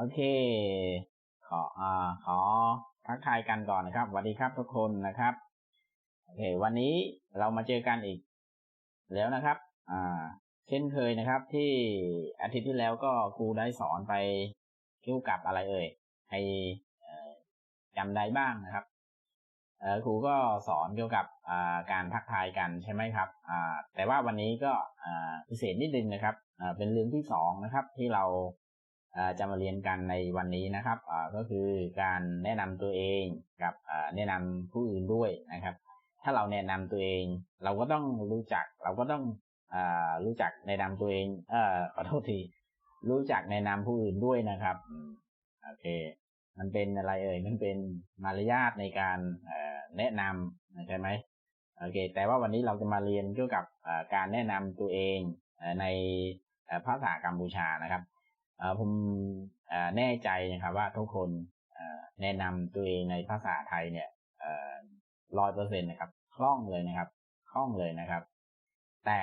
โอเค ขออ่าขอทักทายกันก่อนนะครับสวัสดีครับทุกคนนะครับโอเค วันนี้เรามาเจอกันอีก แล้วนะครับ อ่า เช่นเคยนะครับ ที่อาทิตย์ที่แล้วก็ครูได้สอนไปเกี่ยวกับอะไรเอ่ยให้จำได้บ้างนะครับครูก็สอนเกี่ยวกับการทักทายกันใช่ไหมครับแต่ว่าวันนี้ก็พิเศษนิดนึงนะครับเป็นเรื่องที่สองนะครับ ที่เรา จะมาเรียนกันในวันนี้นะครับก็คือการแนะนำตัวเองกับแนะนำผู้อื่นด้วยนะครับ ถ้าเราแนะนำตัวเอง เราก็ต้องรู้จัก เราก็ต้องรู้จักแนะนำตัวเองเออขอโทษทีรู้จักแนะนำผู้อื่นด้วยนะครับโอเค มันเป็นอะไรเอ่ยมันเป็นมารยาทในการแนะนำใช่ไหมโอเค แต่ว่าวันนี้เราจะมาเรียนเกี่ยวกับการแนะนำตัวเองในภาษากัมพูชานะครับ ผมแน่ใจนะครับว่าทุกคนแนะนำตัวเองในภาษาไทยเนี่ยร้อยเปอร์เซ็นต์นะครับคล่องเลยนะครับคล่องเลยนะครับ แต่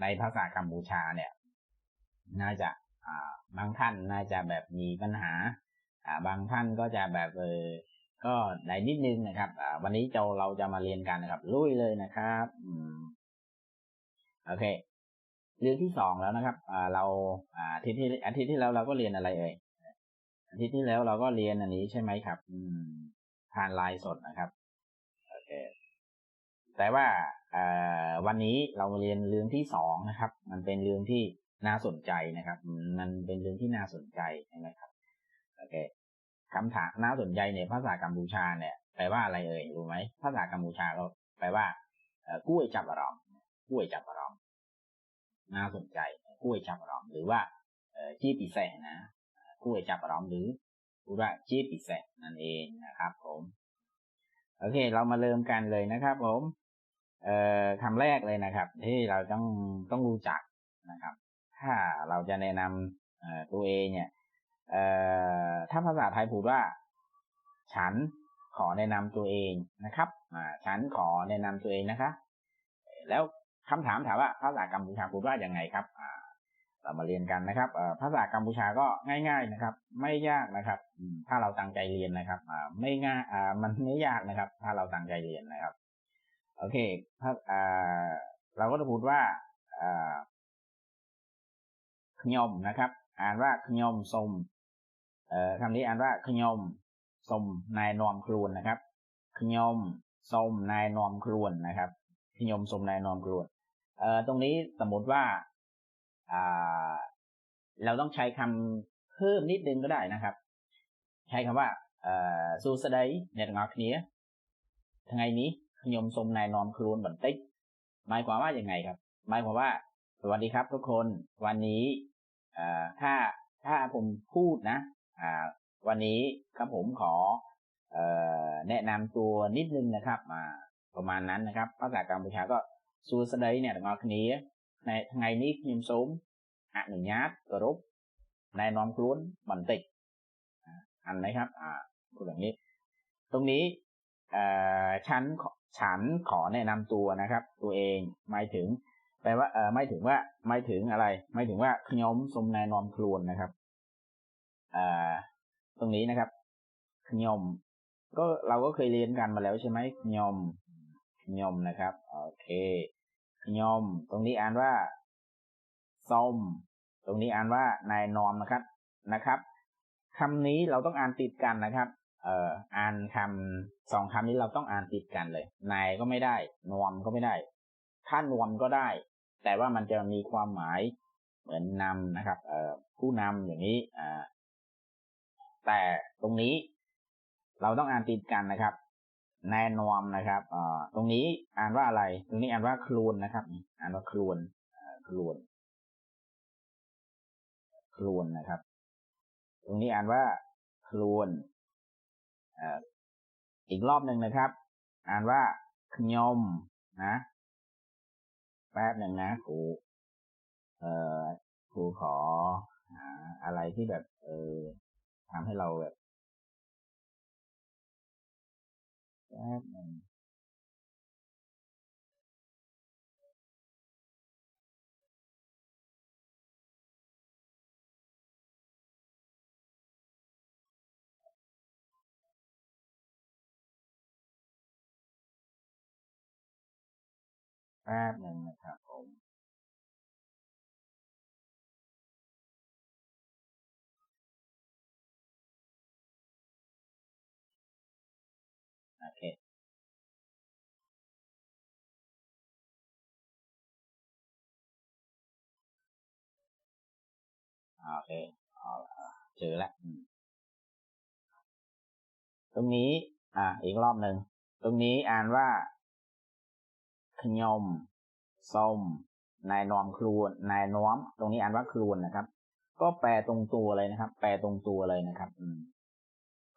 ในภาษากัมพูชาเนี่ย น่าจะบางท่านน่าจะแบบมีปัญหาบางท่านก็จะแบบเออก็ได้นิดนึงนะครับวันนี้เราเราจะมาเรียนกันนะครับลุยเลยนะครับโอเค เรื่องที่สองแล้วนะครับเราอาทิตย์ที่อาทิตย์ที่แล้วเราก็เรียนอะไรเอ่ย อาทิตย์ที่แล้วเราก็เรียนอันนี้ใช่ไหมครับ อืมผ่านไลน์สดนะครับ โอเค แต่ว่าวันนี้เราเรียนเรื่องที่สองนะครับ มันเป็นเรื่องที่น่าสนใจนะครับ มันเป็นเรื่องที่น่าสนใจใช่ไหมครับ โอเคคำถามน่าสนใจในภาษากัมพูชาเนี่ยแปลว่าอะไรเอ่ยรู้ไหมภาษากัมพูชาก็แปลว่ากล้วยจับอารมณ์กล้วยจับอารมณ์ น่าสนใจกล้วยจับอารมหรือว่าจี้ปีแสนะกล้วยจับอารมหรือพูดว่าจีปีแสนั่นเองนะครับผม โอเค เรามาเริ่มกันเลยนะครับ ผมเอ่อคำแรกเลยนะครับ ที่เราต้องต้องรู้จักนะครับ ถ้าเราจะแนะนำตัวเองเนี่ยเอ่อถ้าภาษาไทยพูดว่า ฉันขอแนะนำตัวเองนะครับอ่าฉันขอแนะนำตัวเองนะคะ แล้ว คำถามถามว่าภาษากัมพูชาพูดว่าอย่างไงครับเรามาเรียนกันนะครับภาษากัมพูชาก็ง่าย ๆนะครับ ไม่ยากนะครับถ้าเราตั้งใจเรียนนะครับไม่ง่ายมันไม่ยากนะครับ ถ้าเราตั้งใจเรียนนะครับ โอเคถ้าเราก็จะพูดว่าขยมนะครับ อ่านว่าขยมสมคำนี้อ่านว่าขยมสมนายนอมครวนนะครับขยมสมนายนอมครวนนะครับ ขยมสมนายนอมครวนเอ่อตรงนี้สมมติว่าอ่า เราต้องใช้คำเพิ่มนิดนึงก็ได้นะครับ ใช้คำว่าเอ่อสูสดายเน็ตงอกเนี้ยทั้งไงนี้ขยมสมนายนอมครวนบันติกหมายความว่าอย่างไงครับ หมายความว่า สวัสดีครับทุกคนวันนี้ถ้าถ้าผมพูดนะวันนี้ครับผมขอแนะนำตัวนิดนึงนะครับมา ประมาณนั้นนะครับภาษากัมพูชาก็สูสดายเนี่ยงอคนี้ในทั้งไงนี้ยิมสมอนุญาตกรุบในนอมครุนบันติกอันไหมครับอ่าพูดแบบนี้ตรงนี้ฉันฉันขอแนะนำตัวนะครับ ตัวเองหมายถึงแปลว่าเออไม่ถึงว่าไม่ถึงอะไรไม่ถึงว่าขยมสมนนอมครวนนะครับอ่าตรงนี้นะครับขยมก็เราก็เคยเรียนกันมาแล้วใช่ไหมขยม ยมนะครับโอเคยม ตรงนี้อ่านว่าส้มตรงนี้อ่านว่านายนอมนะครับนะครับคำนี้เราต้องอ่านติดกันนะครับ เอ่ออ่านคำสองคำนี้เราต้องอ่านติดกันเลย นายก็ไม่ได้นอมก็ไม่ได้ ถ้านวมก็ได้ แต่ว่ามันจะมีความหมายเหมือนนำนะครับ เอ่อผู้นำอย่างนี้อ่าแต่ตรงนี้เราต้องอ่านติดกันนะครับ แนนวมนะครับอ่าตรงนี้อ่านว่าอะไร ตรงนี้อ่านว่าครูนนะครับ อ่านว่าครูนครูนครูนนะครับ ตรงนี้อ่านว่าครูนอีกรอบหนึ่งนะครับ อ่านว่าขยมนะแป๊บหนึ่งนะครูเอ่อครูขออะไรที่แบบ เออทำให้เราแบบ sadly แป๊บหนึ่งนะครับผม โอเคเจอแล้วตรงนี้ อ่า อีกรอบหนึ่ง ตรงนี้อ่านว่าขยมส้มนายนอมครวนนายน้อม ตรงนี้อ่านว่าครวนนะครับ ก็แปลตรงตัวเลยนะครับ แปลตรงตัวเลยนะครับ อืม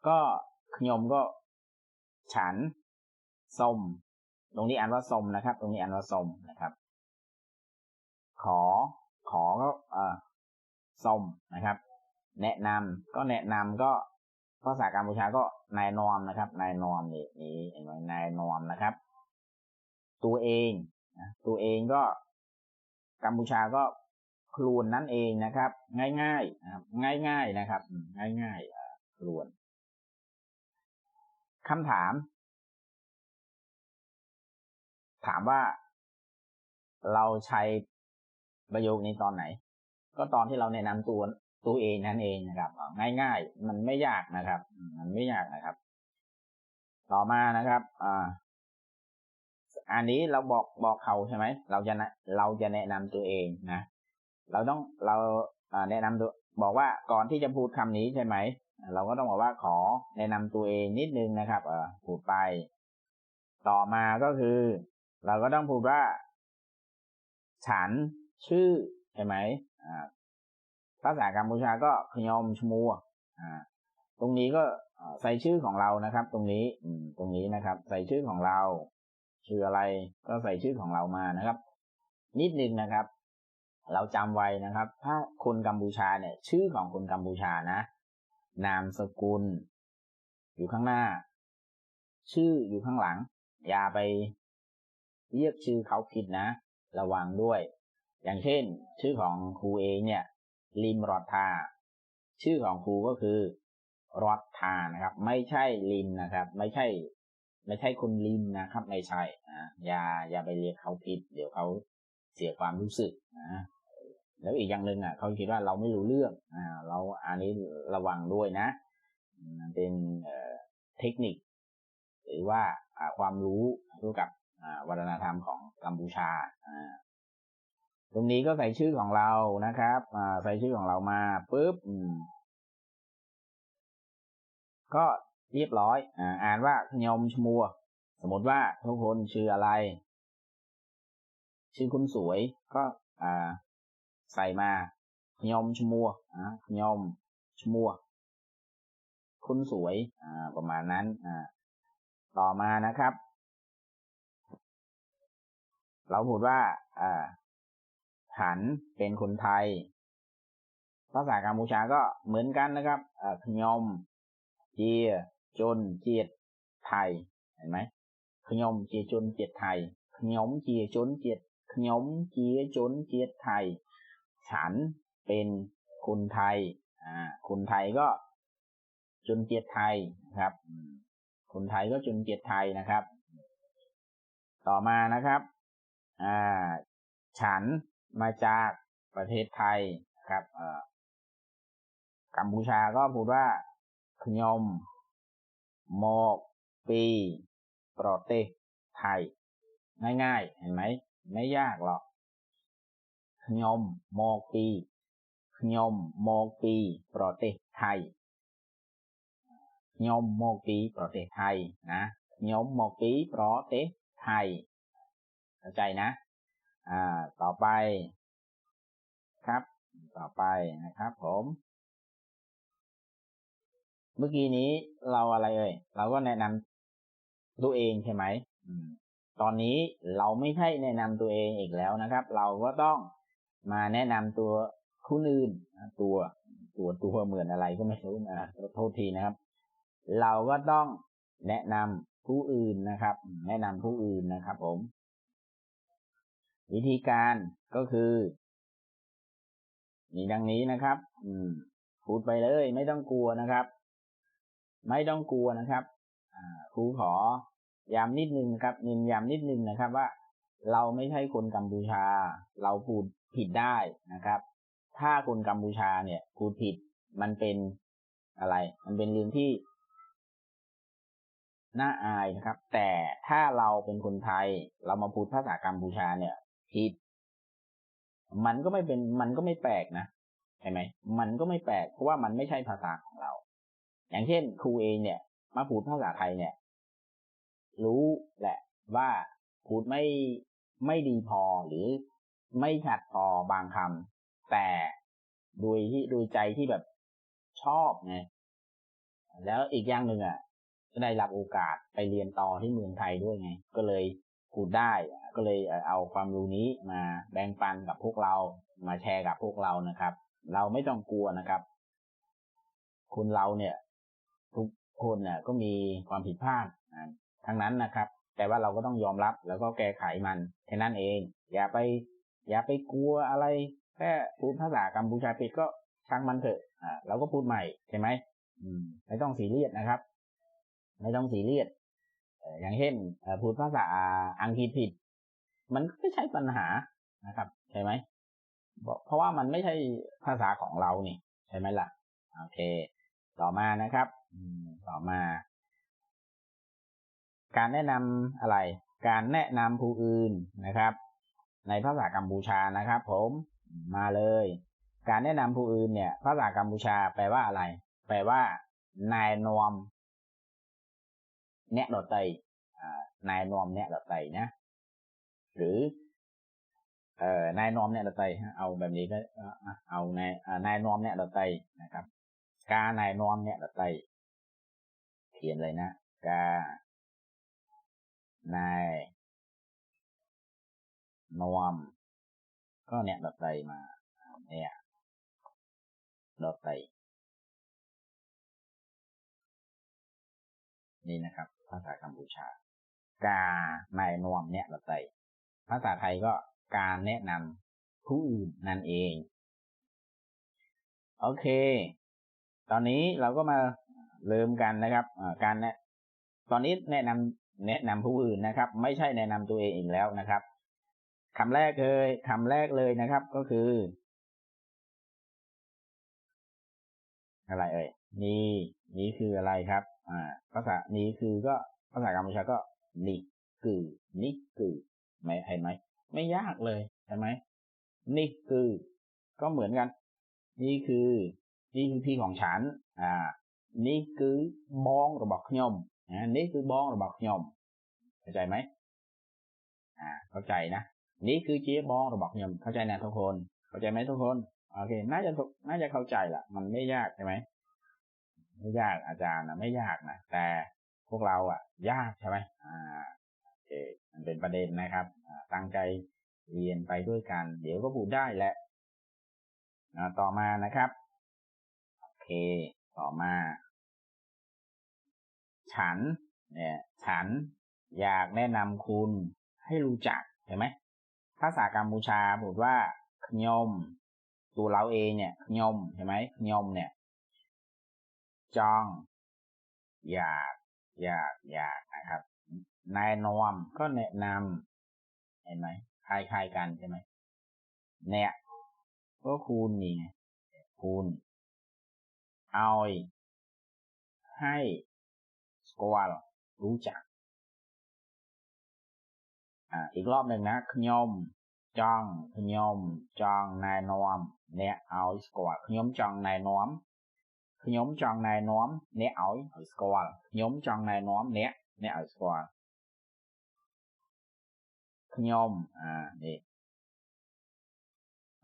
ก็ขยมก็ ฉันส้มตรงนี้อ่านว่าส้มนะครับ ตรงนี้อ่านว่าส้มนะครับ ขอ ขอก็เอ่อ ส้มนะครับ แนะนำก็แนะนำก็ภาษากัมพูชาก็นายนอมนะครับ นายนอมนี่นี่เห็นไหมนายนอมนะครับ ตัวเองตัวเองก็กัมพูชาก็ครูนนั่นเองนะครับ ง่ายๆนะครับง่ายๆนะครับ ง่ายๆครูนคำถาม ถามว่าเราใช้ประโยคนี้ตอนไหน ก็ตอนที่เราแนะนำตัวตัวเองนั่นเองนะครับง่ายๆ มันไม่ยากนะครับ มันไม่ยากนะครับ ต่อมานะครับ อ่า อันนี้เราบอกบอกเขาใช่ไหมเราจะเราจะแนะนำตัวเองนะเราต้องเราแนะนำตัวบอกว่าก่อนที่จะพูดคำนี้ใช่ไหมเราก็ต้องบอกว่าขอแนะนำตัวเองนิดนึงนะครับ เออพูดไป ต่อมาก็คือ เราก็ต้องพูดว่า ฉันชื่อใช่ไหม ภาษากัมพูชาก็ขยอมชมัวอ่าตรงนี้ก็ใส่ชื่อของเรานะครับ ตรงนี้อืตรงนี้นะครับ ใส่ชื่อของเรา ชื่ออะไรก็ใส่ชื่อของเรามานะครับ นิดนึงนะครับ เราจำไว้นะครับ ถ้าคนกัมพูชาเนี่ย ชื่อของคนกัมพูชานะ นามสกุล อยู่ข้างหน้า ชื่ออยู่ข้างหลัง อย่าไปเรียกชื่อเขาผิดนะ ระวังด้วย อย่างเช่น ชื่อของครูเองเนี่ย ลิมรอดทา ชื่อของครูก็คือรอดทานะครับ ไม่ใช่ลิมนะครับ ไม่ใช่ ไม่ใช่คุณลิมนะครับ ไม่ใช่นะอย่าอย่าไปเรียกเขาผิด เดี๋ยวเขาเสียความรู้สึกนะแล้วอีกอย่างหนึ่งอะเขาคิดว่าเราไม่รู้เรื่องอ่าเราอันนี้ระวังด้วยนะเป็นเทคนิค หรือว่าความรู้เกี่ยวกับวัฒนธรรมของกัมพูชา ตรงนี้ก็ใส่ชื่อของเรานะครับใส่ชื่อของเรามาปุ๊บก็เรียบร้อย อ่านว่าขยมชมัว สมมติว่าทุกคนชื่ออะไร ชื่อคุณสวยก็ใส่มาขยมชมัวขยมชมัว คุณสวยประมาณนั้นต่อมานะครับ เราพูดว่า ฉันเป็นคนไทย ภาษากัมพูชาก็เหมือนกันนะครับขยมเจียจนเจียดไทย เห็นไหมขยมเจียจนเจียดไทยขยมเจียจนเจียดขยมเจียจนเจียดไทย ฉันเป็นคนไทย อ่า คนไทยก็จนเจียดไทยนะครับ คนไทยก็จนเจียดไทยนะครับ ต่อมานะครับ อ่า ฉัน มาจากประเทศไทยครับกัมพูชาก็พูดว่าขยมโมกปีปรเทศไทย ง่ายๆ เห็นไหม ไม่ยากหรอกขยมโมกปีขยมโมกปีปรเทศไทยขยมโมกปีปรเทศไทยนะขยมโมกปีปรเทศไทย เข้าใจนะ อ่า ต่อไปครับ ต่อไปนะครับ ผม เมื่อกี้นี้เราอะไรเอ่ย เราก็แนะนำตัวเองใช่ไหมตอนนี้เราไม่ใช่แนะนำตัวเองอีกแล้วนะครับ เราก็ต้องมาแนะนำตัวคู่อื่นตัวตัวตัวเหมือนอะไรก็ไม่รู้นะโทษทีนะครับ เราก็ต้องแนะนำผู้อื่นนะครับ แนะนำผู้อื่นนะครับ ผม วิธีการก็คือมีดังนี้นะครับ อืม พูดไปเลย ไม่ต้องกลัวนะครับ ไม่ต้องกลัวนะครับครูขอย้ำนิดนึงนะครับนินย้ำนิดนึงนะครับ ว่า เราไม่ใช่คนกัมพูชา เราพูดผิดได้นะครับ ถ้าคนกัมพูชาเนี่ยพูดผิดมันเป็นอะไร มันเป็นเรื่องที่น่าอายนะครับ แต่ถ้าเราเป็นคนไทย เรามาพูดภาษากัมพูชาเนี่ย ผิด มันก็ไม่เป็นมันก็ไม่แปลกนะใช่ไหมมันก็ไม่แปลกเพราะว่ามันไม่ใช่ภาษาของเรา อย่างเช่น ครูเองเนี่ย มาพูดภาษาไทยเนี่ย รู้แหละว่าพูดไม่ไม่ดีพอหรือไม่ชัดพอบางคำแต่โดยที่โดยใจที่แบบชอบไงแล้วอีกอย่างหนึ่งอะได้รับโอกาสไปเรียนต่อที่เมืองไทยด้วยไง ก็เลย พูดได้ก็เลยเอาความรู้นี้มาแบ่งปันกับพวกเรา มาแชร์กับพวกเรานะครับ เราไม่ต้องกลัวนะครับ คนเราเนี่ย ทุกคนเนี่ยก็มีความผิดพลาดทั้งนั้นนะครับ แต่ว่าเราก็ต้องยอมรับแล้วก็แก้ไขมันแค่นั้นเอง อย่าไป อย่าไปกลัวอะไรแค่พูดภาษากัมพูชาผิดก็ช่างมันเถอะอ่าเราก็พูดใหม่ใช่ไหมอืมไม่ต้องสีเรียสนะครับ ไม่ต้องสีเรียส อย่างเช่นพูดภาษาอังกฤษผิด มันก็ไม่ใช่ปัญหานะครับ ใช่ไหมเพราะว่ามันไม่ใช่ภาษาของเรานี่ใช่ไหมล่ะโอเค ต่อมานะครับต่อมา การแนะนำอะไร การแนะนำผู้อื่นนะครับ ในภาษากัมพูชานะครับ ผมมาเลย การแนะนำผู้อื่นเนี่ย ภาษากัมพูชาแปลว่าอะไร แปลว่านายนวม แนะดอไตนายนอมแนะดอไตนะหรือเอ่อนายนอมแนะดอไตเอาแบบนี้ก็เอานายนายนอมแนะดอไตนะครับ กานายนอมแนะดอไตเขียนเลยนะกานายนอม ก็เนี่ยดอไตมาเนี่ยดอไตนี่นะครับาษากัมพูชา กานายนวมเนี่ยเราใส่ภาษาไทยก็การแนะนำผู้อื่นนั่นเอง โอเค ตอนนี้เราก็มาเริ่มกันนะครับการแนะตอนนี้แนะนำแนะนำผู้อื่นนะครับ ไม่ใช่แนะนำตัวเองอีกแล้วนะครับคำแรกเลยคำแรกเลยนะครับก็คือ อะไรเอ่ยนี่นี่คืออะไรครับ อ่า ภาษานี้คือก็ภาษากัมพูชาก็นิกือนิกือไม่เห็นไหมไม่ยากเลยใช่ไหมนี่คือ ก็เหมือนกัน นี่คือนี่คือพี่ของฉัน อ่า นี่คือบองระบอกขยมอ่านี่คือบองระบอกขยมเข้าใจไหมอ่า เข้าใจนะนี่คือเจี๊ยบองระบอกขยมเข้าใจนะทุกคน เข้าใจไหมทุกคน โอเค น่าจะน่าจะเข้าใจละมันไม่ยากใช่ไหม ไม่ยากอาจารย์นะไม่ยากนะแต่พวกเราอะ ยากใช่ไหมอ่าโอเคมันเป็นประเด็นนะครับตั้งใจเรียนไปด้วยกัน เดี๋ยวก็พูดได้แหละต่อมานะครับโอเค ต่อมา ฉัน เนี่ย ฉันอยากแนะนำคุณให้รู้จักเห็นไหมภาษากัมพูชาพูดว่าขยมตัวเราเองเนี่ยขยมเห็นไหมขยมเนี่ย จอง อยากอยากอยากนะครับ นายนอมก็แนะนำเห็นไหมคล้ายๆกันใช่ไหมเนี่ย ก็คูณนี่ไงคูณเอาให้สกอลรู้จัก อ่า อีกรอบหนึ่งนะขยมจองขยมจองนายนอมเนี่ยเอาสกอลขยมจองนายนอม ខ្ញុំចង់ណែនាំអ្នកឲ្យឲ្យស្គាល់ខ្ញុំចង់ណែនាំអ្នកអ្នកឲ្យស្គាល់ខ្ញុំអានេះ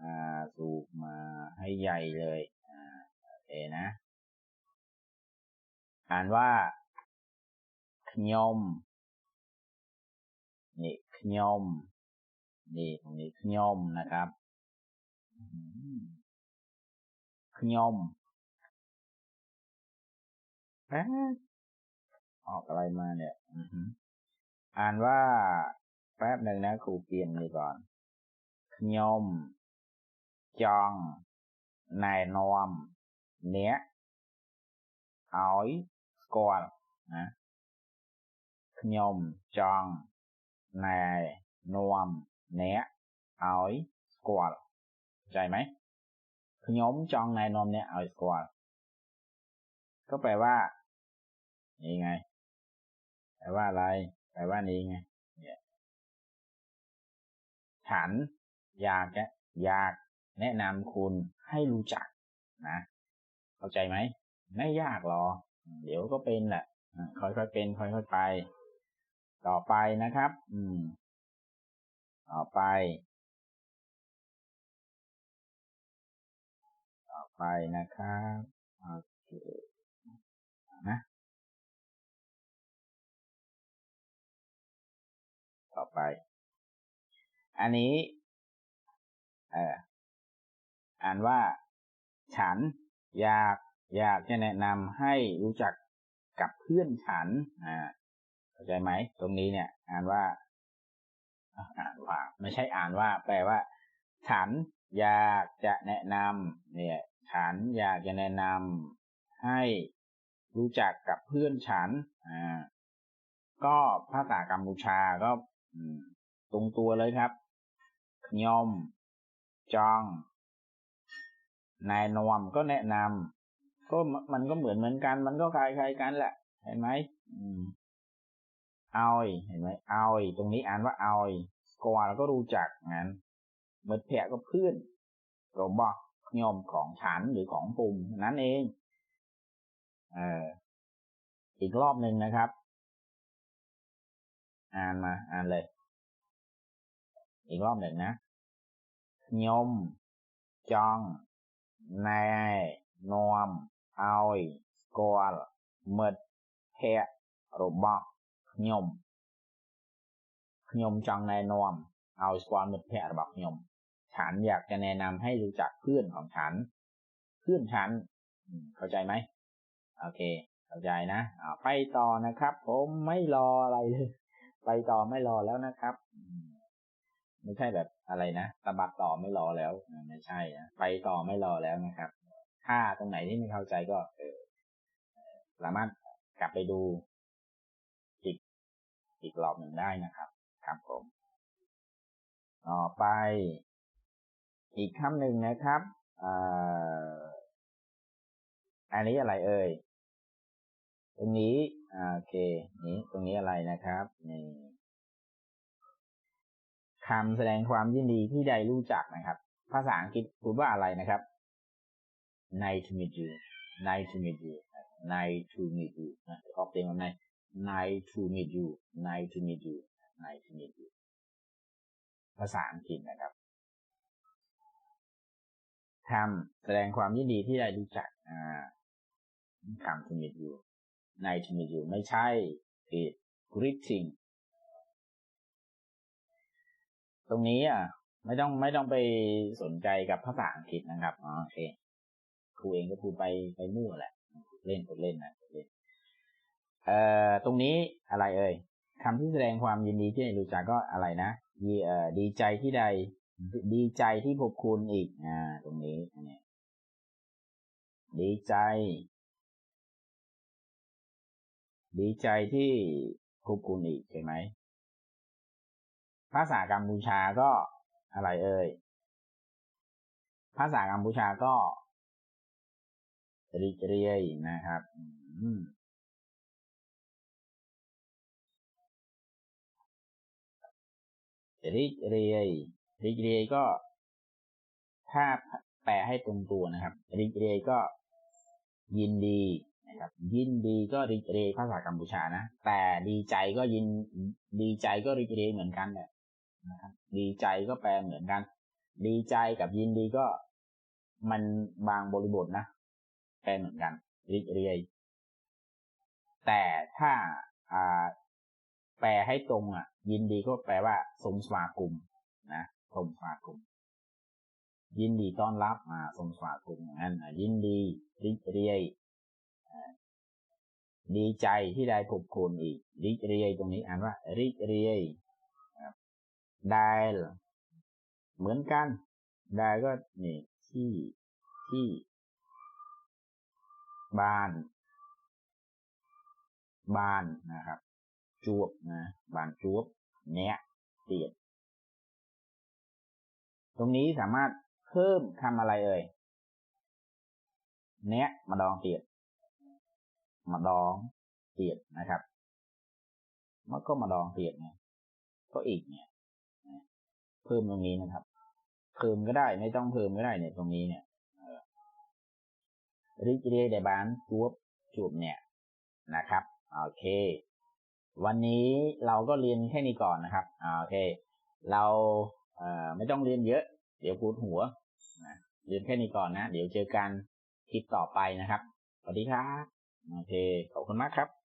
អាซูมมาให้ใหญ่เลยอ่าโอเคนะ อ่านว่าខ្ញុំนี่ខ្ញុំนี่ตรงนี้ខ្ញុំนะครับ ខ្ញុំออกอะไรมาเนี่ยอ่านว่า แป๊บหนึ่งนะครูเปลี่ยนนี่ก่อนยม จอง นายนอม เนี้ยอ้อยสกอลนะยม จอง นายนวมแนะเอาสกอลใจไหมยมจองนายนมเนี่ยเอาสกอลก็แปลว่า นี่ไงแปลว่าอะไรแปลว่านี้ไงเนี่ยฉันอยากจะอยากแนะนำคุณให้รู้จักนะ เข้าใจไหม ไม่ยากหรอ เดี๋ยวก็เป็นแหละค่อยๆเป็น ค่อยๆไป ต่อไปนะครับ อืม ต่อไป ต่อไปนะครับโอเค ไป อันนี้ เอ่ออ่านว่า ฉันอยากอยากจะแนะนำให้รู้จักกับเพื่อนฉัน อ่าเข้าใจไหม ตรงนี้เนี่ย อ่านว่า อ่านว่า ไม่ใช่อ่านว่า แปลว่า ฉันอยากจะแนะนำเนี่ย ฉันอยากจะแนะนำให้รู้จักกับเพื่อนฉัน อ่า ก็ภาษากัมพูชาก็ ตรงตัวเลยครับยอมจอง นายนวมก็แนะนำก็มันก็เหมือนเหมือนกัน มันก็คล้ายคล้ายกันแหละ เห็นไหมออาเห็นไหมเอาตรงนี้อ่านว่าเอาสกอร์เราก็รู้จักงั้นเมื่อแพะก็เพื่อนเราบอกยอมของฉันหรือของปุ่มนั่นเอง เอออีกรอบหนึ่งนะครับ อ่านมาอ่านเลย อีกรอบหนึ่งนะยม จองนายนวมเอาสกอลเมดแพะรบอกยมยมจองนายนวมเอาสกอลเมดแพะรบอกยมฉันอยากจะแนะนำให้รู้จักเพื่อนของฉัน เพื่อนฉัน เข้าใจไหม โอเค เข้าใจนะ ไปต่อนะครับ ผมไม่รออะไรเลย ไปต่อไม่รอแล้วนะครับไม่ใช่แบบอะไรนะตะบัดต่อไม่รอแล้วไม่ใช่นะไปต่อไม่รอแล้วนะครับ ถ้าตรงไหนที่ไม่เข้าใจก็เออสามารถกลับไปดูอีกอีกรอบหนึ่งได้นะครับครับผม ต่อไป อีกคำหนึ่งนะครับอันนี้อะไรเอ่ยตรงนี้ โอเค นี้ตรงนี้อะไรนะครับนี่คำแสดงความยินดีที่ได้รู้จักนะครับ ภาษาอังกฤษพูดว่าอะไรนะครับ nice to meet you nice to meet you nice to meet you ออกเสียงแบบไหน nice to meet you nice to meet you nice to meet you ภาษาอังกฤษนะครับคำแสดงความยินดีที่ได้รู้จักคำ to meet you nice to meet you ไม่ใช่ผิด greeting ตรงนี้อะ ไม่ต้องไม่ต้องไปสนใจกับภาษาอังกฤษนะครับโอเคครูเองก็พูดไปไปมั่วแหละ เล่นกดเล่นนะเล่นเอ่อตรงนี้อะไรเอ่ยคำที่แสดงความยินดีที่รู้จักก็อะไรนะดีเอ่อดีใจที่ใด ดีใจที่พบคุณอีก อ่า ตรงนี้อันนี้ดีใจ ดีใจที่พบคุณอีกใช่ไหม ภาษากัมพูชาก็อะไรเอ่ย ภาษากัมพูชาก็ริเรียนะครับริเรียริเรียก็ ถ้าแปลให้ตรงตัวนะครับริเรียก็ยินดี นะครับยินดีก็ริเรยภาษากัมพูชานะแต่ดีใจก็ยินดีใจก็ริเรยเหมือนกันเนี่ยนะครับดีใจก็แปลเหมือนกัน ดีใจกับยินดีก็มันบางบริบทนะแปลเหมือนกันริเรียแต่ถ้าอ่าแปลให้ตรงอะ ยินดีก็แปลว่า สมสวากุมนะสมสวากุม ยินดีต้อนรับมาสมสวากุมอย่างนั้นยินดีริเรีย ดีใจที่ได้พบคุณอีกริเรียตรงนี้อ่านว่าริเรียได้เหมือนกัน ได้ก็นี่ที่ที่ บ้าน บ้านนะครับ จวบนะบ้านจวบเนี้ยเตียดตรงนี้สามารถเพิ่มคำอะไรเอ่ยเนี้ยมาดองเตียด มาดองเตียดนะครับมันก็มาดองเตียดไงก็อีกเนี่ยเพิ่มตรงนี้นะครับ เพิ่มก็ได้ไม่ต้องเพิ่มก็ได้เนี่ยตรงนี้เนี่ยริจเรเดบานจูบจูบเนี่ยนะครับโอเค วันนี้เราก็เรียนแค่นี้ก่อนนะครับโอเค เราเอ่อไม่ต้องเรียนเยอะ เดี๋ยวพูดหัวนะเรียนแค่นี้ก่อนนะ เดี๋ยวเจอกันคลิปต่อไปนะครับสวัสดีครับ โอเค ขอบคุณมากครับ